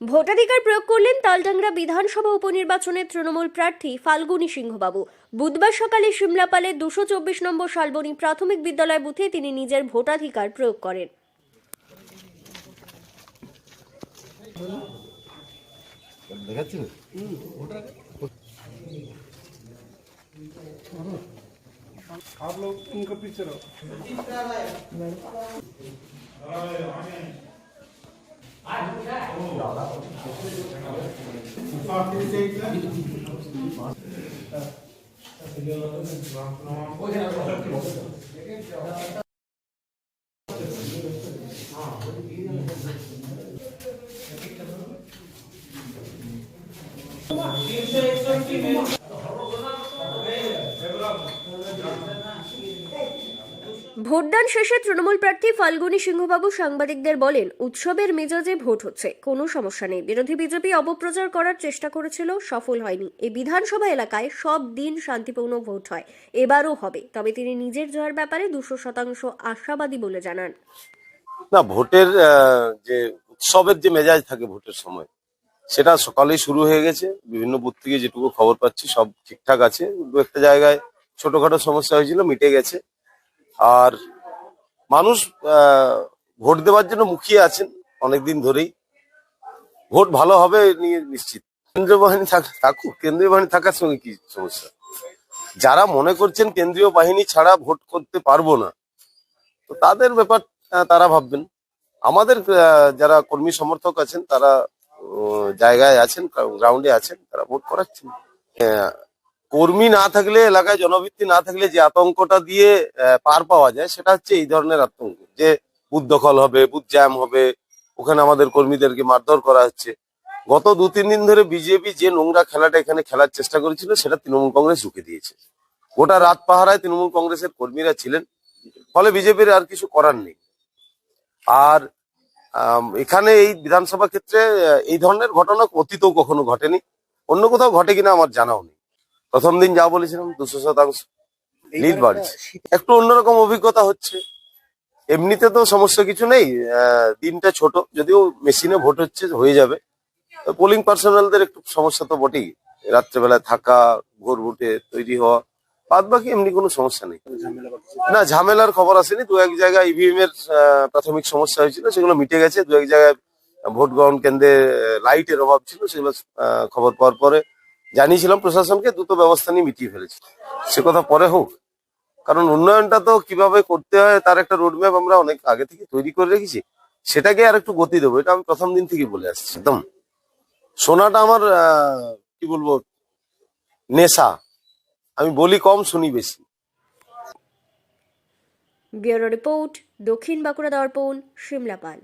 ভোটাধিকার প্রয়োগ করলেন তালডাংরা বিধানসভা উপনির্বাচনের তৃণমূল প্রার্থী ফাল্গুনী সিংহবাবু বুধবার সকালে সিমলাপালে দুশো চব্বিশ নম্বর শালবনী প্রাথমিক বিদ্যালয় বুথে তিনি নিজের ভোটাধিকার প্রয়োগ করেন দেখাচ্ছি না आप लोग उनके पीछे रहो ভোটদান শেষে তৃণমূল প্রার্থী ফাল্গুনী সিংহবাবু সাংবাদিকদের বলেন, উৎসবের মেজাজে ভোট হচ্ছে, কোনো সমস্যা নেই। বিরোধী বিজেপি অপপ্রচার করার চেষ্টা করেছিল, সফল হয়নি। এই বিধানসভা এলাকায় সব দিন শান্তিপূর্ণ ভোট হয়। এবারও হবে, তবে তিনি নিজের জয়ের ব্যাপারে দুশো শতাংশ আশাবাদী বলে জানান। না, ভোটের যে উৎসবের যে মেজাজ থাকে ভোটের সময়, সেটা সকালেই শুরু হয়ে গেছে। বিভিন্ন বুথ থেকে যেটুকু খবর পাচ্ছি, সব ঠিকঠাক আছে। দু একটা জায়গায় ছোটখাটো সমস্যা হয়েছিল, মিটে গেছে। আর মানুষ ভোট দেওয়ার জন্য মুখিয়ে আছেন অনেকদিন ধরেই। ভোট ভালো হবে নিয়ে নিশ্চিত। কেন্দ্রীয় বাহিনী থাকুক, কেন্দ্রীয় বাহিনী থাকার সঙ্গে কি সমস্যা? যারা মনে করছেন কেন্দ্রীয় বাহিনী ছাড়া ভোট করতে পারব না, তো তাদের ব্যাপার তারা ভাববেন। আমাদের যারা কর্মী সমর্থক আছেন, তারা জায়গায় আছেন, গ্রাউন্ডে আছেন, তারা ভোট করাচ্ছেন। কর্মী না থাকলে, এলাকায় জনভিত্তি না থাকলে যে আতঙ্কটা দিয়ে পার পাওয়া যায়, সেটা হচ্ছে এই ধরনের আতঙ্ক। যে বুথ দখল হবে, বুথ জ্যাম হবে, ওখানে আমাদের কর্মীদেরকে মারধর করা হচ্ছে। গত দু তিন দিন ধরে বিজেপি যে নোংরা খেলাটা এখানে খেলার চেষ্টা করেছিল, সেটা তৃণমূল কংগ্রেস রুখে দিয়েছে। গোটা রাত পাহারায় তৃণমূল কংগ্রেসের কর্মীরা ছিলেন, ফলে বিজেপির আর কিছু করার নেই। আর এখানে এই বিধানসভা ক্ষেত্রে এই ধরনের ঘটনা অতীতেও কখনো ঘটেনি, অন্য কোথাও ঘটে কিনা আমার জানাও নেই। প্রথম দিন যা বলেছিলাম দুশো শতাংশ লিড বাড়ছে। একটু অন্যরকম অভিজ্ঞতা হচ্ছে। এমনিতে তো সমস্যা কিছু নেই দিনটা ছোট যদিও মেশিনে ভোট হচ্ছে হয়ে যাবে। পোলিং পার্সোনালদের একটু সমস্যা তো বটেই। রাত্রেবেলায় থাকা ভোর ভোটে তৈরি হওয়া বাদ বাকি এমনি কোনো সমস্যা নেই। না ঝামেলার খবর আসেনি। দু এক জায়গায় ইভিএম এর প্রাথমিক সমস্যা হয়েছিল সেগুলো মিটে গেছে। দু এক জায়গায় ভোট গ্রহণ কেন্দ্রে লাইটের অভাব ছিল সেগুলো খবর পাওয়ার পরে জানিয়েছিলাম প্রশাসনকে দ্রুত ব্যবস্থা নিয়ে মিটিয়ে ফেলেছে। সে কথা পরে হোক। কারণ উন্নয়নটা তো কীভাবে করতে হয়, তার একটা রোডম্যাপ আমরা অনেক আগে থেকে তৈরি করে রেখেছি। সেটাকে আর একটু গতি দেবো, এটা আমি প্রথম দিন থেকে বলে আসছি। একদম। শোনাটা আমার কি বলব, নেশা। আমি বলি কম, শুনি বেশি। ব্যুরো রিপোর্ট, দক্ষিণ বাঁকুড়া দর্পণ সিমলাপাল